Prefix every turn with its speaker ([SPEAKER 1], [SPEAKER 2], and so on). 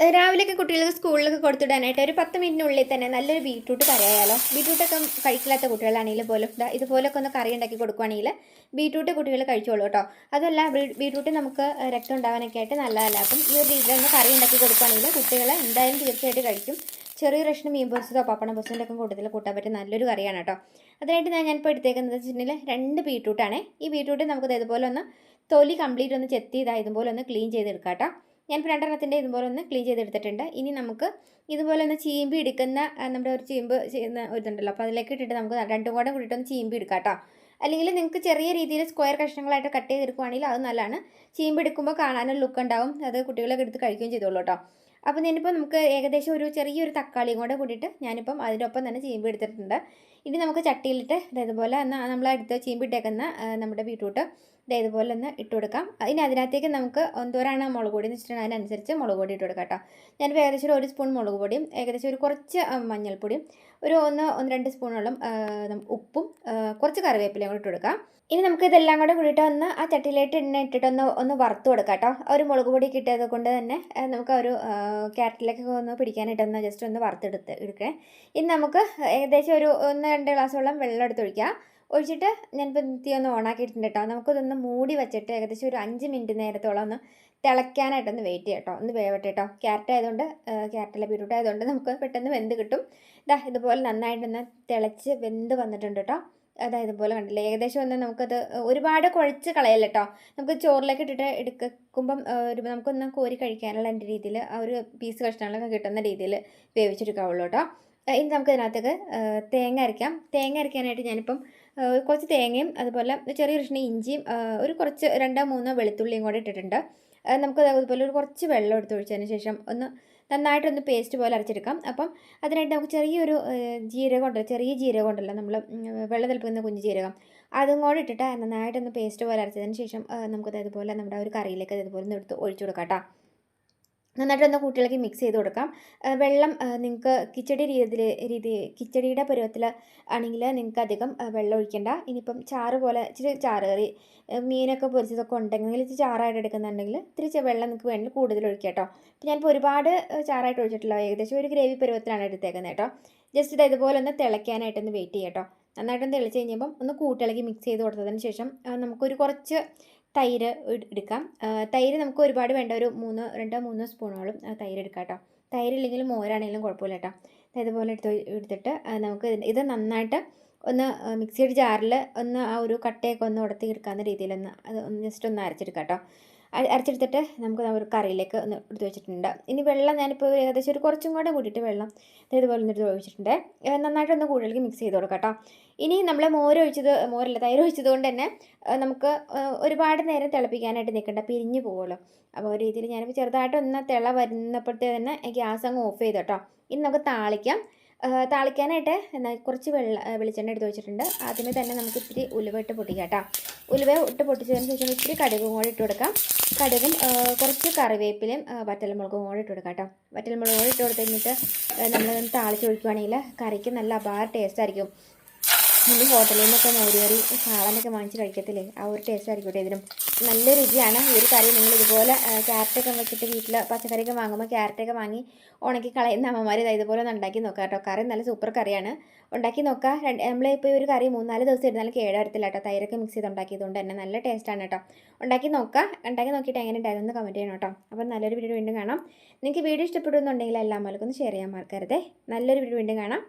[SPEAKER 1] രാവിലെയൊക്കെ കുട്ടികൾക്ക് സ്കൂളിലൊക്കെ കൊടുത്തിടാനായിട്ട് ഒരു പത്ത് മിനിറ്റിനുള്ളിൽ തന്നെ നല്ലൊരു ബീട്രൂട്ട് കറിയായാലോ ബീട്രൂട്ടൊക്കെ കഴിക്കില്ലാത്ത കുട്ടികളാണെങ്കിൽ പോലും ഇതുപോലൊക്കെ ഒന്ന് കറി ഉണ്ടാക്കി കൊടുക്കുവാണെങ്കിൽ ബീട്രൂട്ട് കുട്ടികൾ കഴിച്ചോളൂ കേട്ടോ. അതല്ല ബീട്രൂട്ട് നമുക്ക് രക്തം ഉണ്ടാവാനൊക്കെ ആയിട്ട് നല്ലതല്ല. അപ്പം ഈ ഒരു രീതിയിൽ ഒന്ന് കറി ഉണ്ടാക്കി കൊടുക്കുവാണെങ്കിൽ കുട്ടികൾ എന്തായാലും തീർച്ചയായിട്ടും കഴിക്കും. ചെറിയ കഷ്ണം മീൻ പൊരിച്ചതോ പപ്പടം പൊരിച്ചതിന്റെ ഒക്കെ കൂട്ടത്തിൽ കൂട്ടാൻ പറ്റിയ നല്ലൊരു കറിയാണ് കേട്ടോ. അതിനായിട്ട് ഞാൻ ഞാനിപ്പോൾ എടുത്തേക്കുന്നത് വെച്ചിട്ടുണ്ടെങ്കിൽ രണ്ട് ബീട്രൂട്ടാണ് ഈ ബീട്രൂട്ട് നമുക്ക് ഇതുപോലെ ഒന്ന് തൊലി കംപ്ലീറ്റ് ഒന്ന് ചെത്തി ഇതായതുപോലെ ഒന്ന് ക്ലീൻ ചെയ്തെടുക്കാം കേട്ടോ. ഞാനിപ്പോൾ രണ്ടെണ്ണത്തിന്റെ ഇതുപോലെ ഒന്ന് ക്ലീൻ ചെയ്തെടുത്തിട്ടുണ്ട്. ഇനി നമുക്ക് ഇതുപോലെ ഒന്ന് ചീമ്പി എടുക്കുന്ന നമ്മുടെ ഒരു ചീമ്പ് ചെയ്യുന്ന ഇതുണ്ടല്ലോ അപ്പോൾ അതിലേക്ക് ഇട്ടിട്ട് നമുക്ക് രണ്ടും കൂടെ കൂടിയിട്ട് ഒന്ന് ചീമ്പി എടുക്കാം കേട്ടോ. അല്ലെങ്കിൽ നിങ്ങൾക്ക് ചെറിയ രീതിയിൽ സ്ക്വയർ കഷ്ണങ്ങളായിട്ട് കട്ട് ചെയ്തെടുക്കുവാണെങ്കിൽ അത് നല്ലതാണ്. ചീമ്പ് എടുക്കുമ്പോൾ കാണാനൊരു ലുക്ക് ഉണ്ടാവും. അത് കുട്ടികളൊക്കെ എടുത്ത് കഴിക്കുകയും ചെയ്തോളൂ കേട്ടോ. അപ്പോൾ ഞാനിപ്പോൾ നമുക്ക് ഏകദേശം ഒരു ചെറിയൊരു തക്കാളിയും കൂടെ കൂടിയിട്ട് ഞാനിപ്പം അതിനൊപ്പം തന്നെ ചീമ്പ് എടുത്തിട്ടുണ്ട്. ഇനി നമുക്ക് ചട്ടിയിലിട്ട് ദേ ഇതുപോലെ ചീമ്പിട്ടേക്കുന്ന നമ്മുടെ ബീട്രൂട്ട് ഇതുപോലെ ഒന്ന് ഇട്ട് കൊടുക്കാം. ഇനി അതിനകത്തേക്ക് നമുക്ക് എന്തോരാണ് മുളക് പൊടി എന്ന് വെച്ചിട്ടുണ്ടെങ്കിൽ അതിനനുസരിച്ച് മുളക് പൊടി ഇട്ട് കൊടുക്കാം കേട്ടോ. ഞാനിപ്പോൾ ഏകദേശം ഒരു സ്പൂൺ മുളക് പൊടിയും ഏകദേശം ഒരു കുറച്ച് മഞ്ഞൾപ്പൊടിയും ഒരു ഒന്ന് ഒന്ന് രണ്ട് സ്പൂണോളം ഉപ്പും കുറച്ച് കറിവേപ്പിലയും കൂടി ഇട്ട് കൊടുക്കാം. ഇനി നമുക്ക് ഇതെല്ലാം കൂടെ കൂടിയിട്ട് ഒന്ന് ആ ചട്ടിയിലേക്ക് എണ്ണ ഇട്ടിട്ട് ഒന്ന് വറുത്ത് കൊടുക്കാം കേട്ടോ. ഒരു മുളക് പൊടി കിട്ടിയത് കൊണ്ട് തന്നെ നമുക്ക് ഒരു ക്യാരറ്റിലേക്ക് ഒന്ന് പിടിക്കാനായിട്ട് ഒന്ന് ജസ്റ്റ് ഒന്ന് വറുത്തെടുത്ത് എടുക്കേ. ഇനി നമുക്ക് ഏകദേശം ഒരു ഒന്ന് രണ്ട് ഗ്ലാസ്സോളം വെള്ളം എടുത്ത് ഒഴിക്കാം. ഒഴിച്ചിട്ട് ഞാനിപ്പോൾ തീ ഒന്ന് ഓണാക്കിയിട്ടുണ്ട് കേട്ടോ നമുക്കിതൊന്ന് മൂടി വെച്ചിട്ട് ഏകദേശം ഒരു അഞ്ച് മിനിറ്റ് നേരത്തോളം ഒന്ന് തിളയ്ക്കാനായിട്ടൊന്ന് വെയിറ്റ് ചെയ്യാം കേട്ടോ ഒന്ന് വേവട്ടെ കേട്ടോ ക്യാരറ്റ് ആയതുകൊണ്ട് ക്യാരറ്റല്ല ബീട്രൂട്ട് ആയതുകൊണ്ട് നമുക്ക് പെട്ടെന്ന് വെന്ത് കിട്ടും. ഇതാ ഇതുപോലെ നന്നായിട്ടൊന്ന് തിളച്ച് വെന്ത് വന്നിട്ടുണ്ട് കേട്ടോ അതായത് ഇതുപോലെ കണ്ടില്ലേ ഏകദേശം ഒന്ന് നമുക്കത് ഒരുപാട് കുഴച്ച് കളയല്ല കേട്ടോ നമുക്ക് ചോറിലേക്ക് ഇട്ടിട്ട് എടുക്കുമ്പം ഒരു നമുക്കൊന്ന് കോരി കഴിക്കാനുള്ള എന്റെ രീതിയിൽ ആ ഒരു പീസ് കഷ്ണങ്ങളൊക്കെ കിട്ടുന്ന രീതിയിൽ വേവിച്ചെടുക്കാവുള്ളൂ കേട്ടോ. ഇനി നമുക്ക് ഇതിനകത്തേക്ക് തേങ്ങ അരയ്ക്കാം. തേങ്ങ അരയ്ക്കാനായിട്ട് ഞാനിപ്പം കുറച്ച് തേങ്ങയും അതുപോലെ ചെറിയ കൃഷ്ണ ഇഞ്ചിയും ഒരു കുറച്ച് രണ്ടോ മൂന്നോ വെളുത്തുള്ളിയും കൂടെ ഇട്ടിട്ടുണ്ട്. നമുക്ക് അതുപോലെ ഒരു കുറച്ച് വെള്ളം എടുത്ത് ഒഴിച്ചതിന് ശേഷം ഒന്ന് നന്നായിട്ടൊന്ന് പേസ്റ്റ് പോലെ അരച്ചെടുക്കാം. അപ്പം അതിനായിട്ട് നമുക്ക് ചെറിയൊരു ജീരകം ഉണ്ടല്ലോ ചെറിയ ജീരകം ഉണ്ടല്ലോ നമ്മൾ വെള്ളം തിളപ്പിക്കുന്ന കുഞ്ഞു ജീരകം. അതും കൂടെ ഇട്ടിട്ട് നന്നായിട്ടൊന്ന് പേസ്റ്റ് പോലെ അരച്ചതിന് ശേഷം നമുക്ക് നമുക്കത് അതുപോലെ നമ്മുടെ ഒരു കറിയിലേക്ക് അതുപോലെ ഒന്ന് എടുത്ത് ഒഴിച്ചു കൊടുക്കാം കേട്ടോ. നന്നായിട്ടൊന്ന് കുട്ടികൾക്ക് മിക്സ് ചെയ്ത് കൊടുക്കാം. വെള്ളം നിങ്ങൾക്ക് കിച്ചടി രീതിയിൽ രീതി കിച്ചടിയുടെ പരുവത്തിൽ ആണെങ്കിൽ നിങ്ങൾക്ക് അധികം വെള്ളം ഒഴിക്കേണ്ട. ഇനിയിപ്പം ചാറ് പോലെ ഇച്ചിരി ചാറ് കറി മീനൊക്കെ പൊരിച്ചതൊക്കെ ഉണ്ടെങ്കിൽ ഇച്ചിരി ചാറായിട്ട് എടുക്കുന്നുണ്ടെങ്കിൽ ഇത്തിരി വെള്ളം നിങ്ങൾക്ക് വേണ്ടി കൂടുതൽ ഒഴിക്കാം കേട്ടോ. ഇപ്പം ഞാനിപ്പോൾ ഒരുപാട് ചാറായിട്ട് ഒഴിച്ചിട്ടില്ല. ഏകദേശം ഒരു ഗ്രേവി പരുവത്തിലാണ് എടുത്തേക്കുന്നത് കേട്ടോ. ജസ്റ്റ് ഇത് ഇതുപോലെ ഒന്ന് തിളയ്ക്കാനായിട്ടൊന്ന് വെയിറ്റ് ചെയ്യാം കേട്ടോ. നന്നായിട്ടൊന്ന് തെളിച്ച് കഴിഞ്ഞപ്പം ഒന്ന് കൂട്ടിളക്കി മിക്സ് ചെയ്ത് കൊടുത്തതിന് ശേഷം നമുക്കൊരു കുറച്ച് തൈര് എടുക്കാം. തൈര് നമുക്ക് ഒരുപാട് വേണ്ട. ഒരു മൂന്ന് രണ്ടോ മൂന്നോ സ്പൂണോളം തൈര് എടുക്കാം കേട്ടോ. തൈര് ഇല്ലെങ്കിലും മോരാണെങ്കിലും കുഴപ്പമില്ല കേട്ടോ. ഇതുപോലെ എടുത്ത് എടുത്തിട്ട് നമുക്ക് ഇത് നന്നായിട്ട് ഒന്ന് മിക്സിയുടെ ജാറിൽ ഒന്ന് ആ ഒരു കട്ടയൊക്കെ ഒന്ന് ഉടത്തി എടുക്കാവുന്ന രീതിയിലൊന്ന് അത് ഒന്ന് ജസ്റ്റ് ഒന്ന് അരച്ചെടുക്കാം കേട്ടോ. അരച്ചെടുത്തിട്ട് നമുക്ക് ഒരു കറിയിലേക്ക് ഒന്ന് എടുത്ത് വെച്ചിട്ടുണ്ട്. ഇനി വെള്ളം ഞാനിപ്പോൾ ഏകദേശം ഒരു കുറച്ചും കൂടെ കൂട്ടിയിട്ട് വെള്ളം ഇതുപോലെ ഒന്ന് എടുത്ത് ഒഴിച്ചിട്ടുണ്ട്. നന്നായിട്ട് നന്നായിട്ടൊന്ന് കൂടുതലേക്ക് മിക്സ് ചെയ്ത് കൊടുക്കാം കേട്ടോ. ഇനി നമ്മൾ മോര് ഒഴിച്ചത് മോരല്ല തൈര് ഒഴിച്ചത് കൊണ്ട് തന്നെ നമുക്ക് ഒരുപാട് നേരം തിളപ്പിക്കാനായിട്ട് നിൽക്കേണ്ട പിരിഞ്ഞു പോകുമല്ലോ അപ്പോൾ ഒരു രീതിയിൽ ഞാനിപ്പോൾ ചെറുതായിട്ടൊന്ന് തിള വരുന്നപ്പോഴത്തേ തന്നെ ഗ്യാസ് അങ്ങ് ഓഫ് ചെയ്തോട്ടോ ഇനി നമുക്ക് താളിക്കാം. താളിക്കാനായിട്ട് എന്നാൽ കുറച്ച് വെള്ള വെളിച്ചെണ്ണ എടുത്ത് വെച്ചിട്ടുണ്ട്. ആദ്യമേ തന്നെ നമുക്ക് ഇത്തിരി ഉലുവ ഇട്ട് പൊട്ടിക്കാം കേട്ടോ. ഉലുവ ഇട്ട് പൊട്ടിച്ചതിന് ശേഷം ഇത്തിരി കടുകും കൂടി ഇട്ട് കൊടുക്കാം. കടുകും കുറച്ച് കറിവേപ്പിലയും വറ്റൽമുളകും കൂടി ഇട്ട് കൊടുക്കാം കേട്ടോ. വറ്റൽമുളകും കൂടി ഇട്ട് കൊടുത്ത് കഴിഞ്ഞിട്ട് നമ്മളൊന്ന് താളിച്ച് ഒഴിക്കുവാണെങ്കിൽ കറിക്ക് നല്ല അപാര ടേസ്റ്റ് ആയിരിക്കും. നമ്മൾ ഹോട്ടലിൽ നിന്നൊക്കെ മോരി കറി സാളനൊക്കെ വാങ്ങിച്ച് കഴിക്കത്തില്ലേ? ആ ഒരു ടേസ്റ്റ് ആയിരിക്കും കേട്ടോ ഇതിനും. നല്ല രുചിയാണ്. ഈ ഒരു കറി നിങ്ങൾ ഇതുപോലെ ക്യാരറ്റൊക്കെ വെച്ചിട്ട് വീട്ടിൽ പച്ചക്കറിയൊക്കെ വാങ്ങുമ്പോൾ ക്യാരറ്റൊക്കെ വാങ്ങി ഉണക്കി കളയുന്ന അമ്മമാർ ഇതാ ഇതുപോലെ ഒന്ന് ഉണ്ടാക്കി നോക്കാം കേട്ടോ. കറി നല്ല സൂപ്പർ കറിയാണ്. ഉണ്ടാക്കി നോക്കുക നമ്മൾ ഈ ഒരു കറി മൂന്നാൽ ദിവസം ഇരുന്നാലും കേടായിരുത്തില്ല കേട്ടോ. തൈരൊക്കെ മിക്സ് ചെയ്ത് ഉണ്ടാക്കിയതുകൊണ്ട് തന്നെ നല്ല ടേസ്റ്റാണ് കേട്ടോ. ഉണ്ടാക്കി നോക്കുക ഉണ്ടാക്കി നോക്കിയിട്ട് എങ്ങനെ ഉണ്ടായിരുന്നു കമന്റ് ചെയ്യണം കേട്ടോ. അപ്പോൾ നല്ലൊരു വീഡിയോ വീണ്ടും കാണാം. നിങ്ങൾക്ക് വീഡിയോ ഇഷ്ടപ്പെടുന്നുണ്ടെങ്കിൽ എല്ലാം ഒന്ന് ഷെയർ ചെയ്യാൻ മറക്കരുതേ. നല്ലൊരു വീഡിയോ വീണ്ടും കാണാം.